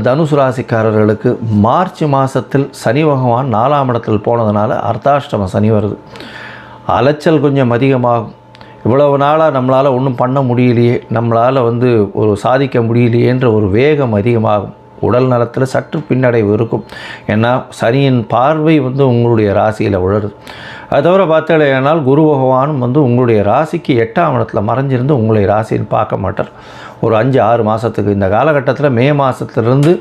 தனுசு ராசிக்காரர்களுக்கு மார்ச் மாதத்தில் சனி பகவான் நாலாம் இடத்தில் போனதுனால அர்த்தாஷ்டம சனி வருது. அலைச்சல் கொஞ்சம் அதிகமாகும். இவ்வளவு நாளாக நம்மளால் ஒன்றும் பண்ண முடியலையே. நம்மளால் வந்து ஒரு சாதிக்க முடியலையேன்ற ஒரு வேகம் அதிகமாகும். உடல் நலத்தில் சற்று பின்னடைவு இருக்கும். ஏன்னா சனியின் பார்வை வந்து உங்களுடைய ராசியில் உழருது அது தவிர பார்த்தாலேயானால் குரு பகவானும் வந்து உங்களுடைய ராசிக்கு எட்டாம் இடத்துல மறைஞ்சிருந்து உங்களுடைய ராசின்னு பார்க்க மாட்டார். ஒரு அஞ்சு ஆறு மாதத்துக்கு இந்த காலகட்டத்தில் மே மாதத்துலேருந்து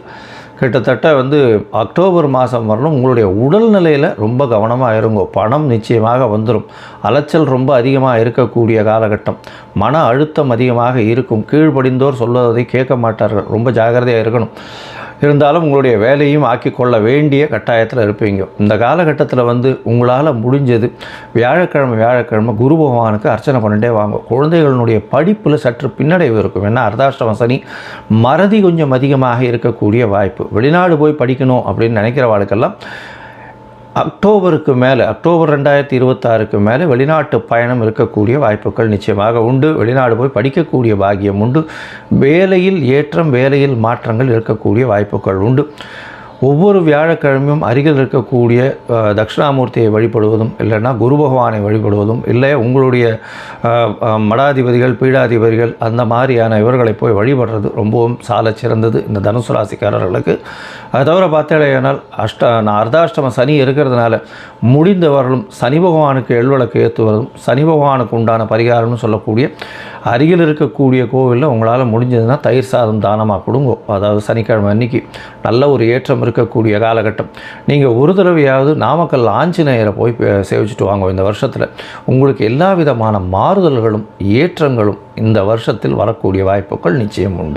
கிட்டத்தட்ட வந்து அக்டோபர் மாதம் வரணும். உங்களுடைய உடல்நிலையில் ரொம்ப கவனமாக இருங்கோ. பணம் நிச்சயமாக வந்துடும் அலைச்சல் ரொம்ப அதிகமாக இருக்கக்கூடிய காலகட்டம். மன அழுத்தம் அதிகமாக இருக்கும். கீழ்ப்படிந்தோர் சொல்வதை கேட்க மாட்டார்கள். ரொம்ப ஜாகிரதையாக இருக்கணும். இருந்தாலும் உங்களுடைய வேலையும் ஆக்கி கொள்ள வேண்டிய கட்டாயத்தில் இருப்பீங்க. இந்த காலகட்டத்தில் வந்து உங்களால் முடிஞ்சது வியாழக்கிழமை வியாழக்கிழமை குரு பகவானுக்கு அர்ச்சனை பண்ணிட்டே வாங்க. குழந்தைகளுடைய படிப்பில் சற்று பின்னடைவு இருக்கும். ஏன்னா அர்த்தாஷ்டம சனி மறதி கொஞ்சம் அதிகமாக இருக்கக்கூடிய வாய்ப்பு. வெளிநாடு போய் படிக்கணும் அப்படின்னு நினைக்கிற வாழ்க்கெல்லாம் அக்டோபருக்கு மேலே அக்டோபர் ரெண்டாயிரத்தி இருபத்தாறுக்கு மேலே வெளிநாட்டு பயணம் இருக்கக்கூடிய வாய்ப்புகள் நிச்சயமாக உண்டு. வெளிநாடு போய் படிக்கக்கூடிய பாகியம் உண்டு. வேலையில் ஏற்றம் வேலையில் மாற்றங்கள் இருக்கக்கூடிய வாய்ப்புகள் உண்டு. ஒவ்வொரு வியாழக்கிழமையும் அருகில் இருக்கக்கூடிய தட்சிணாமூர்த்தியை வழிபடுவதும் இல்லைன்னா குரு பகவானை வழிபடுவதும் இல்லை உங்களுடைய மடாதிபதிகள் பீடாதிபதிகள் அந்த மாதிரியான இவர்களை போய் வழிபடுறது ரொம்பவும் சால சிறந்தது இந்த தனுசு ராசிக்காரர்களுக்கு. அது தவிர பார்த்தாலேயானால் அஷ்ட நான் அர்த்தாஷ்டம சனி இருக்கிறதுனால முடிந்தவர்களும் சனி பகவானுக்கு எள்வழக்கு ஏற்றுவதும் சனி பகவானுக்கு உண்டான பரிகாரம்னு சொல்லக்கூடிய அருகில் இருக்கக்கூடிய கோவிலில் உங்களால் முடிஞ்சதுன்னா தயிர் சாதம் தானமாக கொடுங்கோ. அதாவது சனிக்கிழமை அன்னைக்கு நல்ல ஒரு ஏற்றம் இருக்கக்கூடிய காலகட்டம். நீங்கள் ஒரு தடவையாவது நாமக்கல் ஆஞ்சநேயரை போய் சேவிச்சுட்டு வாங்க இந்த வருஷத்தில். உங்களுக்கு எல்லா விதமான மாறுதல்களும் ஏற்றங்களும் இந்த வருஷத்தில் வரக்கூடிய வாய்ப்புகள் நிச்சயம் உண்டு.